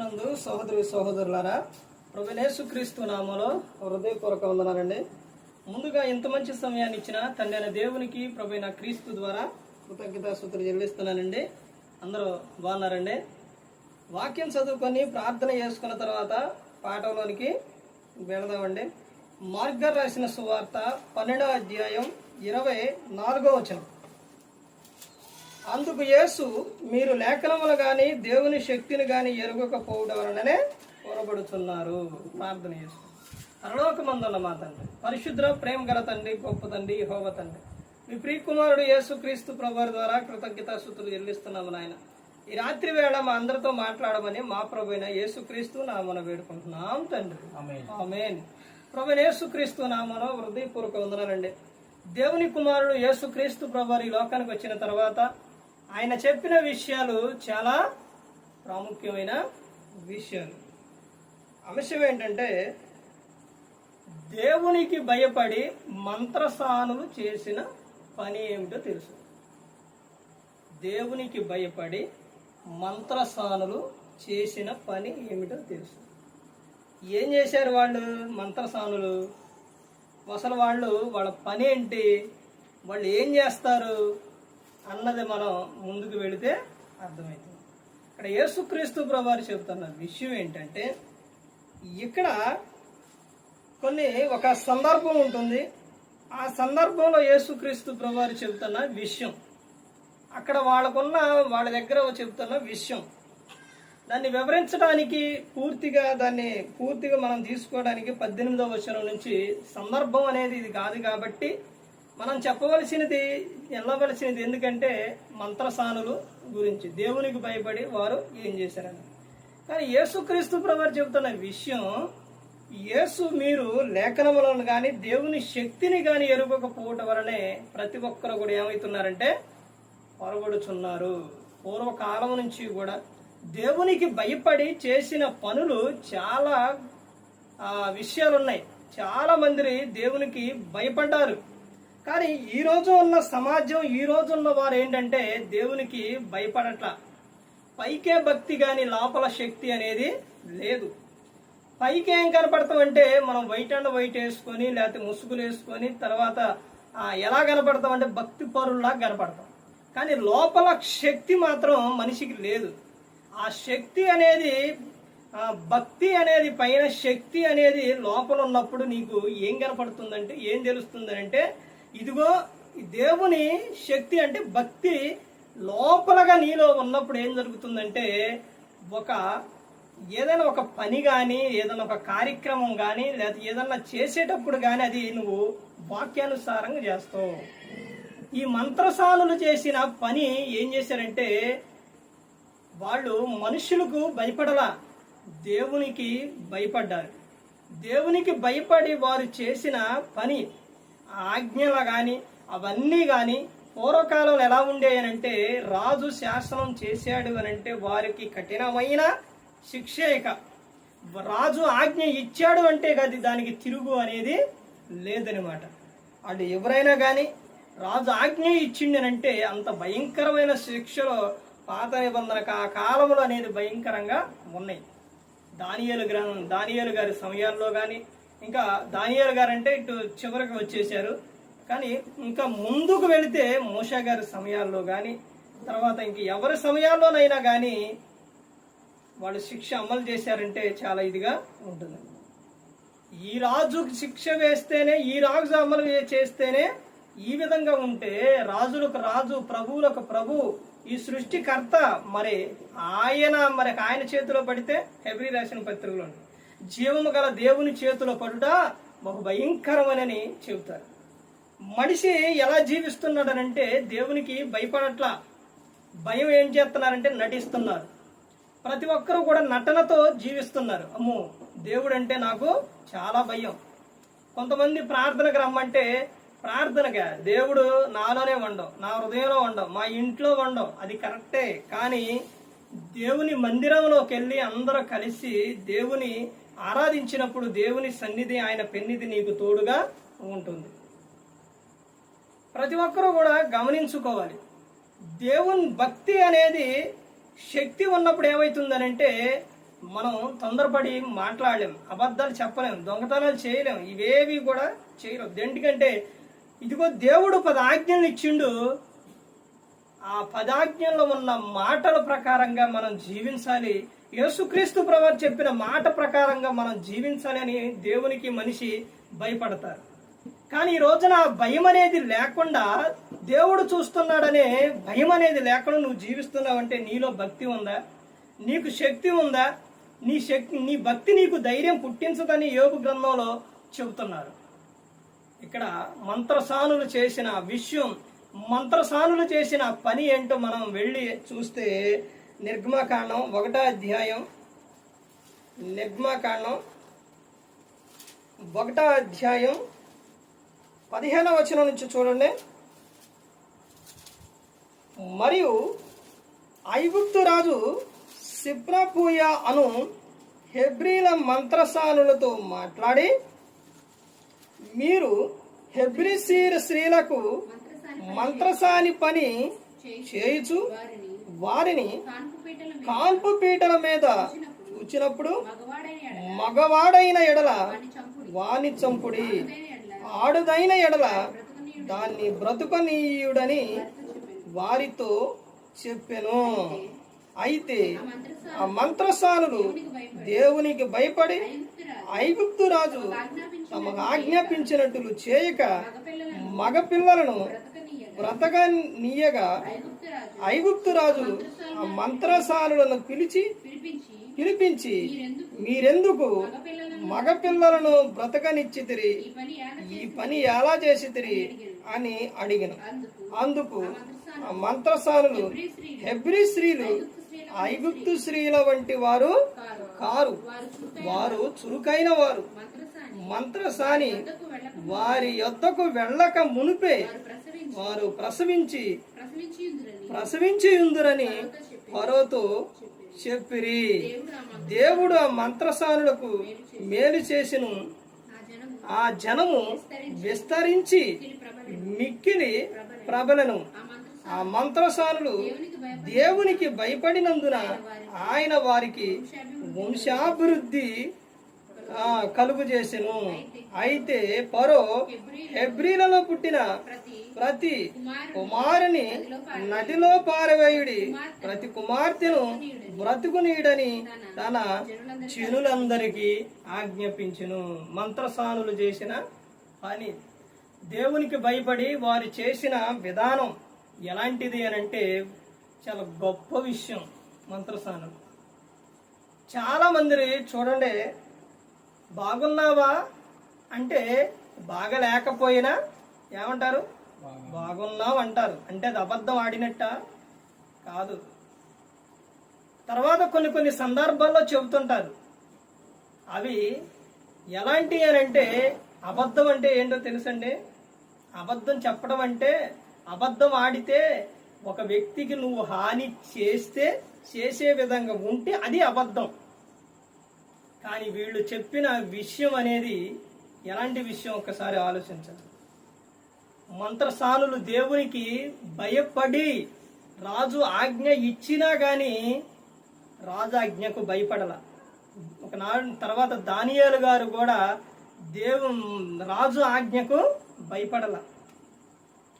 నందు సహోదరి సహోదరులారా ప్రభునేసు క్రీస్తు నామలో హృదయపూర్వక వందనాలండి. ముందుగా ఇంత మంచి సమయాన్ని ఇచ్చిన తండ్రి అయిన దేవునికి ప్రభైన క్రీస్తు ద్వారా కృతజ్ఞతాసూత్రులు చెల్లిస్తున్నానండి. అందరూ బాగున్నారండి? వాక్యం చదువుకొని ప్రార్థన చేసుకున్న తర్వాత పాఠంలోనికి వెళదామండి. మార్గర్ రాసిన సువార్త పన్నెండవ అధ్యాయం ఇరవై నాలుగో వచనం. అందుకు యేసు మీరు లేఖనములు గాని దేవుని శక్తిని గాని ఎరుగకపోవడం వలననే పొరబడుతున్నారు ప్రార్థన చేసు పరలోకమందున్న మా తండ్రి పరిశుద్ర ప్రేమ గల తండ్రి గొప్ప తండ్రి హోవ తండ్రి. మీ ప్రియకుమారుడు యేసు క్రీస్తు ప్రభు ద్వారా కృతజ్ఞతాసుతులు చెల్లిస్తున్నాము నాయన. ఈ రాత్రి వేళ మా అందరితో మాట్లాడమని మా ప్రభు అయిన యేసు క్రీస్తు నామన వేడుకుంటున్నాం తండ్రి. ఆమేన్. ప్రభు యేసుక్రీస్తు నామన హృదయపూర్వక వందనాలండి. దేవుని కుమారుడు యేసుక్రీస్తు ప్రభు ఈ లోకానికి వచ్చిన తర్వాత ఆయన చెప్పిన విషయాలు చాలా ప్రాముఖ్యమైన విషయాలు. అంశం ఏంటంటే దేవునికి భయపడి మంత్రసానులు చేసిన పని ఏమిటో తెలుసు. దేవునికి భయపడి మంత్రసానులు చేసిన పని ఏమిటో తెలుసు. ఏం చేశారు వాళ్ళు మంత్రసానులు? అసలు వాళ్ళు వాళ్ళ పని ఏంటి? వాళ్ళు ఏం చేస్తారు? అన్నది మనం ముందుకు వెళితే అర్థమవుతుంది ఇక్కడ యేసుక్రీస్తు ప్రభువారు చెబుతున్న విషయం ఏంటంటే ఇక్కడ కొన్ని ఒక సందర్భం ఉంటుంది. ఆ సందర్భంలో యేసుక్రీస్తు ప్రభువారు చెబుతున్న విషయం అక్కడ వాళ్ళకున్న వాళ్ళ దగ్గర చెబుతున్న విషయం దాన్ని వివరించడానికి పూర్తిగా దాన్ని పూర్తిగా మనం తీసుకోవడానికి పద్దెనిమిదవ వచనం నుంచి సందర్భం అనేది ఇది కాదు కాబట్టి మనం చెప్పవలసినది వెళ్ళవలసినది ఎందుకంటే మంత్రసానులు గురించి. దేవునికి భయపడి వారు ఏం చేశారని. కానీ యేసుక్రీస్తు ప్రభు చెబుతున్న విషయం యేసు మీరు లేఖనములను కానీ దేవుని శక్తిని కానీ ఎరుగకపోవటం వలనే ప్రతి ఒక్కరు కూడా ఏమవుతున్నారంటే పొరబడుచున్నారు. పూర్వకాలం నుంచి కూడా దేవునికి భయపడి చేసిన పనులు చాలా విషయాలు ఉన్నాయి చాలా మంది దేవునికి భయపడ్డారు. కానీ ఈ రోజు ఉన్న సమాజం ఈ రోజు ఉన్న వారు ఏంటంటే దేవునికి భయపడట్ల. పైకే భక్తి కానీ లోపల శక్తి అనేది లేదు. పైకి ఏం కనపడతామంటే మనం వైట్ అండ్ వైట్ వేసుకొని లేకపోతే ముసుగులు వేసుకొని తర్వాత ఎలా కనపడతాం అంటే భక్తి పరుల్లా కనపడతాం. కానీ లోపల శక్తి మాత్రం మనిషికి లేదు. ఆ శక్తి అనేది భక్తి అనేది పైన శక్తి అనేది లోపల ఉన్నప్పుడు నీకు ఏం కనపడుతుందంటే ఏం తెలుస్తుందంటే ఇదిగో దేవుని శక్తి అంటే భక్తి. లోపలగా నీలో ఉన్నప్పుడు ఏం జరుగుతుందంటే ఒక ఏదైనా ఒక పని కానీ ఏదైనా ఒక కార్యక్రమం కానీ లేదా ఏదన్నా చేసేటప్పుడు కానీ అది నువ్వు వాక్యానుసారంగా చేస్తావు. ఈ మంత్రసానులు చేసిన పని ఏం చేశారంటే వాళ్ళు మనుషులకు భయపడలా. దేవునికి భయపడ్డారు. దేవునికి భయపడి వారు చేసిన పని ఆజ్ఞలు కానీ అవన్నీ కానీ పూర్వకాలంలో ఎలా ఉండేయనంటే రాజు శాసనం చేశాడు అని అంటే వారికి కఠినమైన శిక్ష ఇక. రాజు ఆజ్ఞ ఇచ్చాడు అంటే అది దానికి తిరుగు అనేది లేదనమాట. వాళ్ళు ఎవరైనా కానీ రాజు ఆజ్ఞ ఇచ్చిండనంటే అంత భయంకరమైన శిక్షలో పాత నిబంధన ఆ కాలంలో అనేది భయంకరంగా ఉన్నాయి. దానియలు గ్రంథం దానియలు గారి సమయాల్లో కానీ ఇంకా దానియాల గారు అంటే ఇటు చివరికి వచ్చేసారు కానీ ఇంకా ముందుకు వెళితే మోషా గారి సమయాల్లో కానీ తర్వాత ఇంక ఎవరి సమయాల్లోనైనా కానీ వాళ్ళు శిక్ష అమలు చేశారంటే చాలా ఇదిగా ఉంటుంది. ఈ రాజుకు శిక్ష వేస్తేనే ఈ రాజు అమలు చేస్తేనే ఈ విధంగా ఉంటే రాజులకు రాజు ప్రభువులకు ప్రభు ఈ సృష్టికర్త మరి ఆయన మరి ఆయన చేతిలో పడితే హెబ్రి రాసిన పత్రికలు జీవము గల దేవుని చేతిలో పడుట బహు భయంకరమని చెబుతారు. మనిషి ఎలా జీవిస్తున్నాడనంటే దేవునికి భయపడట్లా. భయం ఏం చేస్తున్నారంటే నటిస్తున్నారు. ప్రతి ఒక్కరూ కూడా నటనతో జీవిస్తున్నారు. అమ్మో దేవుడు అంటే నాకు చాలా భయం. కొంతమంది ప్రార్థనకు రమ్మంటే ప్రార్థనగా దేవుడు నాలోనే ఉండవు నా హృదయంలో ఉండవు మా ఇంట్లో ఉండవు అది కరెక్టే. కానీ దేవుని మందిరంలోకి వెళ్ళి అందరూ కలిసి దేవుని ఆరాధించినప్పుడు దేవుని సన్నిధి ఆయన పెన్నిధి నీకు తోడుగా ఉంటుంది. ప్రతి ఒక్కరూ కూడా గమనించుకోవాలి. దేవుని భక్తి అనేది శక్తి ఉన్నప్పుడు ఏమవుతుందనంటే మనం తొందరపడి మాట్లాడలేం అబద్ధాలు చెప్పలేం దొంగతనాలు చేయలేం ఇవేవి కూడా చేయలేదు దేంటికంటే ఇదిగో దేవుడు పదాజ్ఞలు ఇచ్చిండు. ఆ పదాజ్ఞల్లో ఉన్న మాటల ప్రకారంగా మనం జీవించాలి. యేసుక్రీస్తు ప్రభు చెప్పిన మాట ప్రకారంగా మనం జీవించాలని దేవునికి మనిషి భయపడతారు. కానీ ఈ రోజున ఆ భయం అనేది లేకుండా దేవుడు చూస్తున్నాడనే భయం అనేది లేకుండా నువ్వు జీవిస్తున్నావంటే నీలో భక్తి ఉందా? నీకు శక్తి ఉందా? నీ శక్తి నీ భక్తి నీకు ధైర్యం పుట్టించదని యోగు గ్రంథంలో చెబుతున్నారు. ఇక్కడ మంత్రసానులు చేసిన విషయం మంత్రసానులు చేసిన పని ఏంటో మనం వెళ్ళి చూస్తే నిర్గమాకాండం ఒకటో అధ్యాయం. నిర్గమాకాండం ఒకటో అధ్యాయం పదిహేనవ వచనం నుంచి చూడండి. మరియు ఐగుప్తు రాజు సిప్రపూయ అను హెబ్రీల మంత్రసానులతో మాట్లాడి మీరు హెబ్రిసీర స్త్రీలకు మంత్రసాని పని చేయుచు వారిని కాన్పు పీటల మీద కాల్పు పీటల మీద చూచినప్పుడు మగవాడైన ఎడల వాని చంపుడి. ఆడదైన ఎడల దాన్ని బ్రతుకనీయుడని వారితో చెప్పెను. అయితే ఆ మంత్రసాని ఆ మంత్రసానులు దేవునికి భయపడి ఐగుప్తు రాజు తమకు ఆజ్ఞాపించినట్లు చేయక మగపిల్లలను మగపిల్లలను బ్రతకనీయగా ఐగుప్తు రాజు ఐగుప్తు మంత్రసానులను పిలిచి పిలిపించి మీరెందుకు మగపిల్లలను బ్రతకనిచ్చి బ్రతకనిచ్చితిరి ఈ పని ఎలా చేసి పని ఎలా చేసితిరి అని అడిగిన. అందుకు ఆ మంత్రసానులు హెబ్రి స్త్రీలు ఐగుప్తు స్త్రీల వంటి వారు కారు. వారు చురుకైన వారు. మంత్రసాని వారి యొద్దకు వెళ్ళక మునిపే వారు ప్రసవించి ప్రసవించి ఉందిరని ఫరోతో చెప్పిరి. దేవుడు ఆ మంత్రసానులకు మేలు చేసిను. ఆ జనము విస్తరించి మిక్కిలి ప్రబలను. ఆ మంత్రసాని ఆ మంత్రసానులు దేవునికి భయపడి దేవునికి భయపడినందున ఆయన వారికి వంశాభివృద్ధి కలుగు చేసెను. అయితే పరో హెబ్రీలలో పుట్టిన ప్రతి కుమారుని నదిలో పారవేయుడి ప్రతి కుమార్తెను బ్రతుకునీయుడని తన చెనులందరికీ ఆజ్ఞాపించును. మంత్రసానులు చేసిన పని. దేవునికి భయపడి వారు చేసిన విధానం ఎలాంటిది అని అంటే చాలా గొప్ప విషయం మంత్రసానులు. చాలా మంది చూడండి బాగున్నావా అంటే బాగలేకపోయినా ఏమంటారు? బాగున్నావు అంటారు అంటే అది అబద్ధం ఆడినట్ట? కాదు. తర్వాత కొన్ని కొన్ని సందర్భాల్లో చెబుతుంటారు. అవి ఎలాంటి అని అంటే అబద్ధం అంటే ఏంటో తెలుసండి? అబద్ధం చెప్పడం అంటే అబద్ధం ఆడితే ఒక వ్యక్తికి నువ్వు హాని చేస్తే చేసే విధంగా ఉంటే అది అబద్ధం. కానీ వీళ్ళు చెప్పిన విషయం అనేది ఎలాంటి విషయం ఒక్కసారి ఆలోచించండి. మంత్రసానులు దేవునికి భయపడి రాజు ఆజ్ఞ ఇచ్చినా కానీ రాజాజ్ఞకు భయపడల. ఒకనాడు తర్వాత దానియాలు గారు కూడా దేవు రాజు ఆజ్ఞకు భయపడల.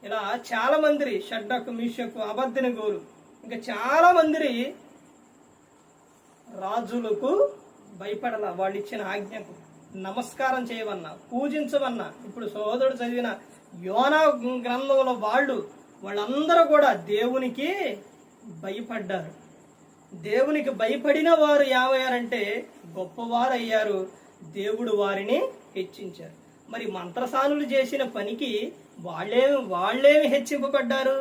ఇలా చాలా మంది షడ్డకు మిషకు అబద్ధిని గోరు. ఇంకా చాలా మంది రాజులకు భయపడల. వాళ్ళు ఇచ్చిన ఆజ్ఞకు నమస్కారం చేయవన్నా పూజించవన్నా. ఇప్పుడు సోదరుడు చదివిన యోనా గ్రంథంలో వాళ్ళు వాళ్ళందరూ కూడా దేవునికి భయపడ్డారు. దేవునికి భయపడిన వారు ఏమయ్యారంటే గొప్పవారు అయ్యారు దేవుడు వారిని హెచ్చించారు. మరి మంత్రసానులు చేసిన పనికి వాళ్ళేమి వాళ్ళేమి హెచ్చింపబడ్డారు?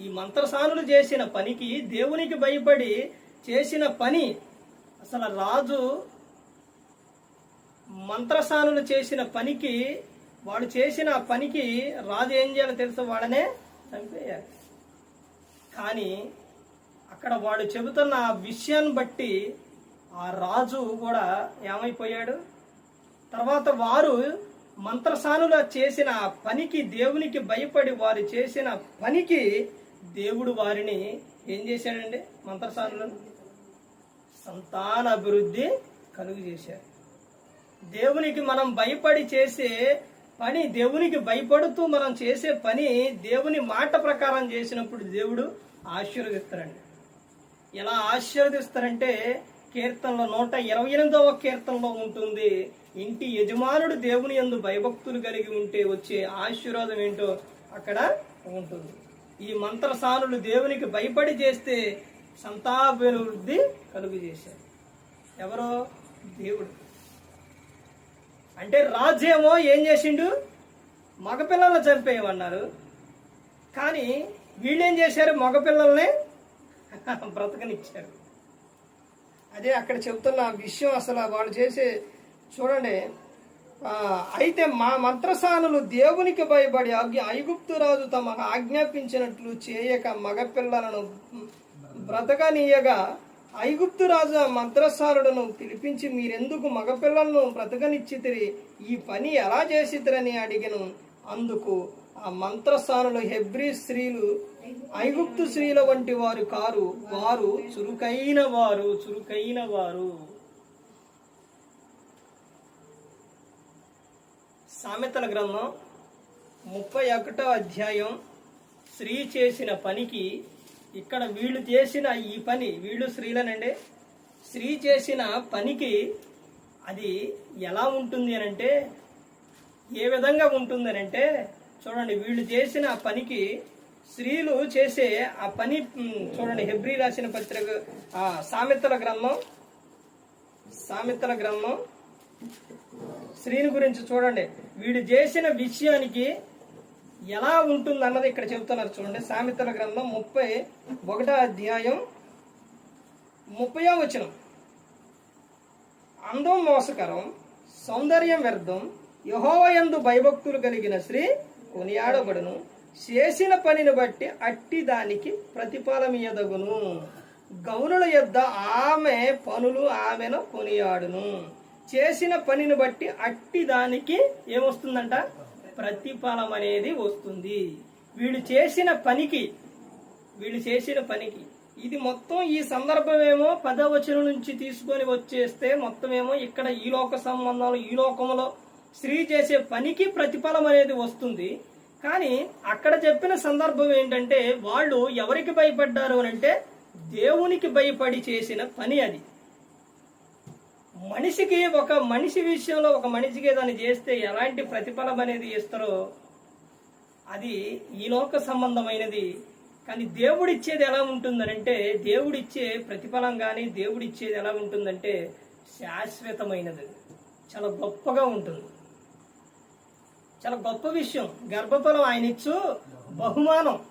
ఈ మంత్రసానులు చేసిన పనికి దేవునికి భయపడి చేసిన పని అసలు రాజు మంత్రసానులు చేసిన పనికి వాడు చేసిన పనికి రాజు ఏం చేయాలో తెలుసు? వాడనే చంపేయాలి. కానీ అక్కడ వాడు చెబుతున్న ఆ విషయాన్ని బట్టి ఆ రాజు కూడా ఏమైపోయాడు? తర్వాత వారు మంత్రసానుల చేసిన పనికి దేవునికి భయపడి వారు చేసిన పనికి దేవుడు వారిని ఏం చేశాడండి? మంత్రసానులను సంతాన అభివృద్ధి కలుగు చేశారు దేవునికి మనం భయపడి చేసే పని దేవునికి భయపడుతూ మనం చేసే పని దేవుని మాట ప్రకారం చేసినప్పుడు దేవుడు ఆశీర్వదిస్తారండి ఎలా ఆశీర్వదిస్తారంటే కీర్తనలో నూట ఇరవై ఎనిమిదవ కీర్తనలో ఉంటుంది ఇంటి యజమానుడు దేవుని యందు భయభక్తులు కలిగి ఉంటే వచ్చే ఆశీర్వాదం ఏంటో అక్కడ ఉంటుంది. ఈ మంత్రసానులు దేవునికి భయపడి చేస్తే సంతాభివృద్ధి కలుగు చేశారు ఎవరో? దేవుడు. అంటే రాజ్యమో ఏం చేసిండు? మగపిల్లలు చంపేయమన్నారు. కానీ వీళ్ళేం చేశారు? మగపిల్లల్ని బ్రతకనిచ్చారు. అదే అక్కడ చెప్తున్న విషయం అసలు వాళ్ళు చేసే చూడండి. అయితే మా మంత్రసానులు దేవునికి భయపడి ఆజ్ఞ ఐగుప్తు రాజు తమకు ఆజ్ఞాపించినట్లు చేయక మగపిల్లలను బ్రతకనీయగా ఐగుప్తు రాజు మంత్రసారుడును పిలిపించి మీరెందుకు మగపిల్లలను బ్రతకనిచ్చితిరి? ఈ పని ఎలా చేసిద్దరని అడిగను. అందుకు ఆ మంత్రసారులు హెబ్రి స్త్రీలు ఐగుప్తు స్త్రీల వంటి వారు కారు వారు చురుకైన వారు చురుకైన వారు. సామెతల గ్రంథం ముప్పై ఒకటో అధ్యాయం స్త్రీ చేసిన పనికి ఇక్కడ వీళ్ళు చేసిన ఈ పని వీళ్ళు స్త్రీలనండి స్త్రీ చేసిన పనికి అది ఎలా ఉంటుంది అని అంటే ఏ విధంగా ఉంటుంది అని అంటే చూడండి వీళ్ళు చేసిన పనికి స్త్రీలు చేసే ఆ పని చూడండి హెబ్రి రాసిన పత్రిక ఆ సామెతల గ్రంథం సామెతల గ్రంథం స్త్రీని గురించి చూడండి. వీడు చేసిన విషయానికి ఎలా ఉంటుంది అన్నది ఇక్కడ చెబుతున్నారు చూడండి. సామెతల గ్రంథం ముప్పై ఒకటో అధ్యాయం ముప్పయో వచనం. అందం మోసకరం సౌందర్యం వ్యర్థం యహోవయందు భయభక్తులు కలిగిన స్త్రీ కొనియాడబడును. చేసిన పనిని బట్టి అట్టి దానికి ప్రతిఫలమియదగును గౌనుల యొద్ద ఆమె పనులు ఆమెను కొనియాడును. చేసిన పనిని బట్టి అట్టి దానికి ఏమొస్తుందంట? ప్రతిఫలం అనేది వస్తుంది. వీళ్ళు చేసిన పనికి వీళ్ళు చేసిన పనికి. ఇది మొత్తం ఈ సందర్భమేమో పదవచనం నుంచి తీసుకొని వచ్చేస్తే మొత్తం ఏమో ఇక్కడ ఈ లోక సంబంధాలు ఈ లోకంలో స్త్రీ చేసే పనికి ప్రతిఫలం అనేది వస్తుంది. కానీ అక్కడ చెప్పిన సందర్భం ఏంటంటే వాళ్ళు ఎవరికి భయపడ్డారు అని అంటే దేవునికి భయపడి చేసిన పని అది. మనిషికి ఒక మనిషి విషయంలో ఒక మనిషికి ఏదైనా చేస్తే ఎలాంటి ప్రతిఫలం అనేది ఇస్తారో అది ఈ లోక సంబంధమైనది. కానీ దేవుడిచ్చేది ఎలా ఉంటుందనంటే దేవుడిచ్చే ప్రతిఫలం కానీ దేవుడిచ్చేది ఎలా ఉంటుందంటే శాశ్వతమైనది. చాలా గొప్పగా ఉంటుంది. చాలా గొప్ప విషయం. గర్భఫలం ఆయన ఇచ్చు బహుమానం.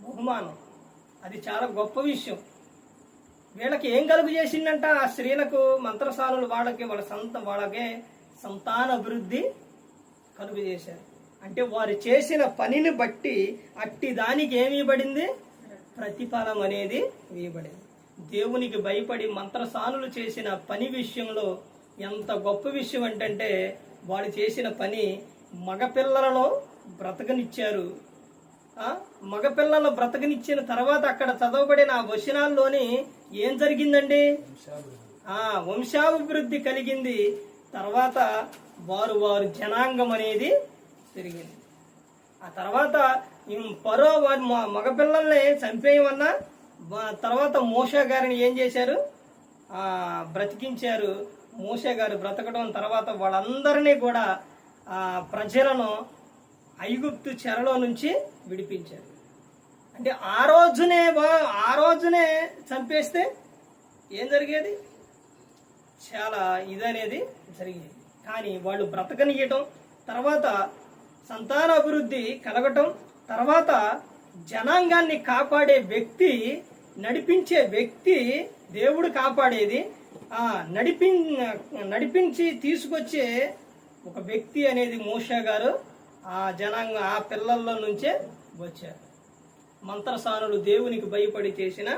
బహుమానం. అది చాలా గొప్ప విషయం. వీళ్ళకి ఏం కలుగు చేసిందంట? ఆ స్త్రీలకు మంత్రసానులు వాళ్ళకి వాళ్ళ సంత వాళ్ళకే సంతాన అభివృద్ధి కలుగు చేశారు. అంటే వారు చేసిన పనిని బట్టి అట్టి దానికి ఏమి ఇవ్వబడింది? ప్రతిఫలం అనేది వేయబడింది దేవునికి భయపడి మంత్రసానులు చేసిన పని విషయంలో ఎంత గొప్ప విషయం ఏంటంటే వాడు చేసిన పని మగపిల్లలలో బ్రతకనిచ్చారు. మగపిల్లలను బ్రతకనిచ్చిన తర్వాత అక్కడ చదవబడిన ఆ వచనాల్లోని ఏం జరిగిందండి? ఆ వంశాభివృద్ధి కలిగింది. తర్వాత వారు వారు జనాంగం అనేది పెరిగింది. ఆ తర్వాత పరో వారి మగపిల్లల్ని చంపేయమన్నా తర్వాత మోషా గారిని ఏం చేశారు? ఆ బ్రతికించారు. మోషా గారు బ్రతకడం తర్వాత వాళ్ళందరినీ కూడా ఆ ప్రజలను ఐగుప్తు చెరలో నుంచి విడిపించారు. అంటే ఆ రోజునే వా- ఆ రోజునే చంపేస్తే ఏం జరిగేది? చాలా ఇదనేది జరిగేది. కానీ వాళ్ళు బ్రతకనియటం తర్వాత సంతాన అభివృద్ధి కలగటం తర్వాత జనాంగాన్ని కాపాడే వ్యక్తి నడిపించే వ్యక్తి దేవుడు కాపాడేది నడిపి నడిపించి తీసుకొచ్చే ఒక వ్యక్తి అనేది మోషా గారు. ఆ జనాంగం ఆ పిల్లల్లో నుంచే వచ్చారు. మంత్రసానులు దేవునికి భయపడి చేసిన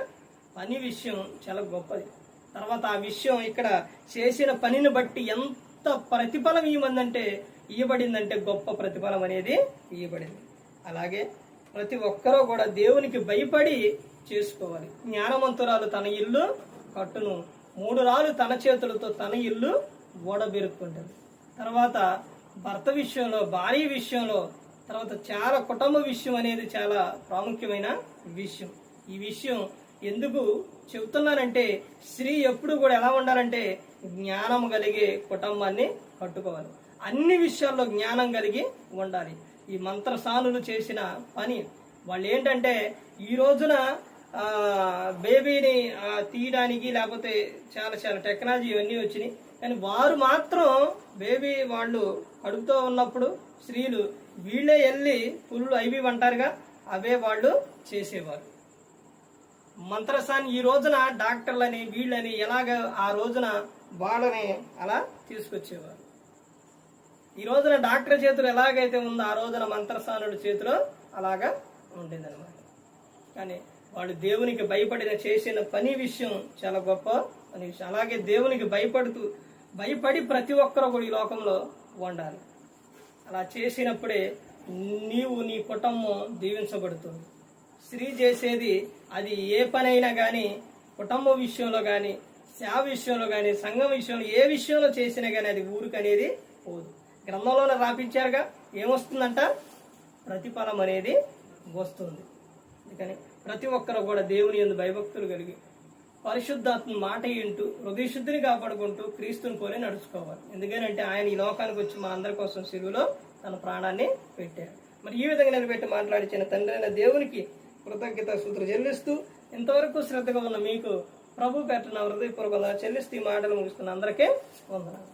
పని విషయం చాలా గొప్పది. తర్వాత ఆ విషయం ఇక్కడ చేసిన పనిని బట్టి ఎంత ప్రతిఫలం ఇవ్వమందంటే ఇవ్వబడిందంటే గొప్ప ప్రతిఫలం అనేది ఇవ్వబడింది. అలాగే ప్రతి ఒక్కరూ కూడా దేవునికి భయపడి చేసుకోవాలి. జ్ఞానవంతురాలు తన ఇల్లు కట్టును. మూడు రాళ్ళు తన చేతులతో తన ఇల్లు ఓడబెరుక్కుంటుంది. తర్వాత భర్త విషయంలో భార్య విషయంలో తర్వాత చాలా కుటుంబ విషయం అనేది చాలా ప్రాముఖ్యమైన విషయం. ఈ విషయం ఎందుకు చెబుతున్నానంటే స్త్రీ ఎప్పుడు కూడా ఎలా ఉండాలంటే జ్ఞానం కలిగే కుటుంబాన్ని కట్టుకోవాలి. అన్ని విషయాల్లో జ్ఞానం కలిగి ఉండాలి. ఈ మంత్రసానులు చేసిన పని వాళ్ళు ఏంటంటే ఈ రోజున బేబీని తీయడానికి లేకపోతే చాలా చాలా టెక్నాలజీ ఇవన్నీ వచ్చినాయి. కానీ వారు మాత్రం బేబీ వాళ్ళు కడుపుతో ఉన్నప్పుడు స్త్రీలు వీళ్ళే వెళ్ళి పులులు అవి అంటారుగా అవే వాళ్ళు చేసేవారు. మంత్రసాన్ని ఈ రోజున డాక్టర్లని వీళ్ళని ఎలాగ ఆ రోజున వాళ్ళని అలా తీసుకొచ్చేవారు. ఈ రోజున డాక్టర్ చేతులు ఎలాగైతే ఉందో ఆ రోజున మంత్రసానుడి చేతిలో అలాగా ఉండేదన్నమాట. కానీ వాళ్ళు దేవునికి భయపడిన చేసిన పని విషయం చాలా గొప్ప పని విషయం. అలాగే దేవునికి భయపడుతూ భయపడి ప్రతి ఒక్కరు కూడా ఈ లోకంలో వండాలి. అలా చేసినప్పుడే నీవు నీ కుటుంబం దీవించబడుతుంది. స్త్రీ చేసేది అది ఏ పనైనా కానీ కుటుంబం విషయంలో కానీ సేవ విషయంలో కానీ సంఘం విషయంలో ఏ విషయంలో చేసినా కానీ అది ఊరికి అనేది పోదు. గ్రంథంలోనే రాపించారుగా ఏమొస్తుందంట? ప్రతిఫలం అనేది వస్తుంది. అందుకని ప్రతి ఒక్కరు కూడా దేవుని ఎందు భయభక్తులు కలిగి పరిశుద్ధాత్మ మాట వింటూ హృదయశుద్ధిని కాపాడుకుంటూ క్రీస్తుని పోలే నడుచుకోవాలి. ఎందుకంటే ఆయన ఈ లోకానికి వచ్చి మా అందరి కోసం సిలువులో తన ప్రాణాన్ని పెట్టాడు మరి ఈ విధంగా నిలబెట్టి మాట్లాడిచిన తండ్రి అయిన దేవునికి కృతజ్ఞత సూత్ర చెల్లిస్తూ ఇంతవరకు శ్రద్ధగా ఉన్న మీకు ప్రభు పెట్టిన హృదయపూర్వకంగా చెల్లిస్తూ ఈ మాటలు ముగిస్తున్న అందరికీ వందనాలు.